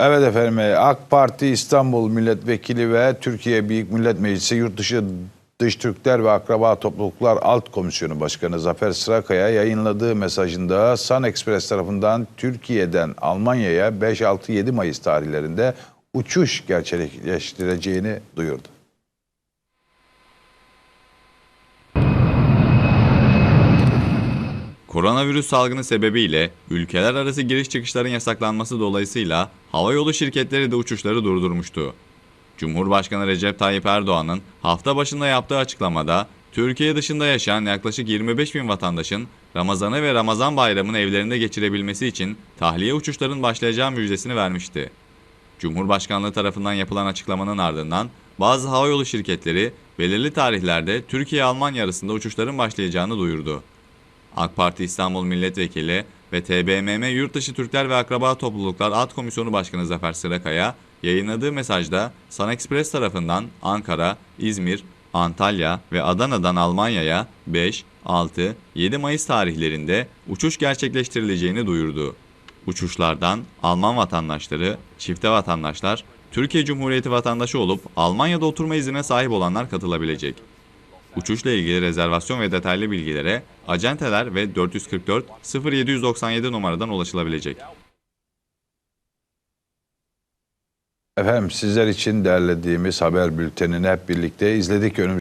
Evet efendim e, AK Parti İstanbul Milletvekili ve Türkiye Büyük Millet Meclisi Yurtdışı Dış Türkler ve Akraba Topluluklar Alt Komisyonu Başkanı Zafer Sırakaya yayınladığı mesajında Sun Express tarafından Türkiye'den Almanya'ya 5-6-7 Mayıs tarihlerinde uçuş gerçekleştireceğini duyurdu. Koronavirüs salgını sebebiyle ülkeler arası giriş çıkışların yasaklanması dolayısıyla havayolu şirketleri de uçuşları durdurmuştu. Cumhurbaşkanı Recep Tayyip Erdoğan'ın hafta başında yaptığı açıklamada Türkiye dışında yaşayan yaklaşık 25 bin vatandaşın Ramazan'ı ve Ramazan bayramını evlerinde geçirebilmesi için tahliye uçuşların başlayacağı müjdesini vermişti. Cumhurbaşkanlığı tarafından yapılan açıklamanın ardından bazı havayolu şirketleri belirli tarihlerde Türkiye-Almanya arasında uçuşların başlayacağını duyurdu. AK Parti İstanbul Milletvekili ve TBMM Yurtdışı Türkler ve Akraba Topluluklar Alt Komisyonu Başkanı Zafer Sırakaya yayınladığı mesajda Sun Express tarafından Ankara, İzmir, Antalya ve Adana'dan Almanya'ya 5, 6, 7 Mayıs tarihlerinde uçuş gerçekleştirileceğini duyurdu. Uçuşlardan Alman vatandaşları, çifte vatandaşlar, Türkiye Cumhuriyeti vatandaşı olup Almanya'da oturma iznine sahip olanlar katılabilecek. Uçuşla ilgili rezervasyon ve detaylı bilgilere acenteler ve 444 0797 numaradan ulaşılabilecek. Efendim sizler için derlediğimiz haber bültenini hep birlikte izledik. Önümüzdeki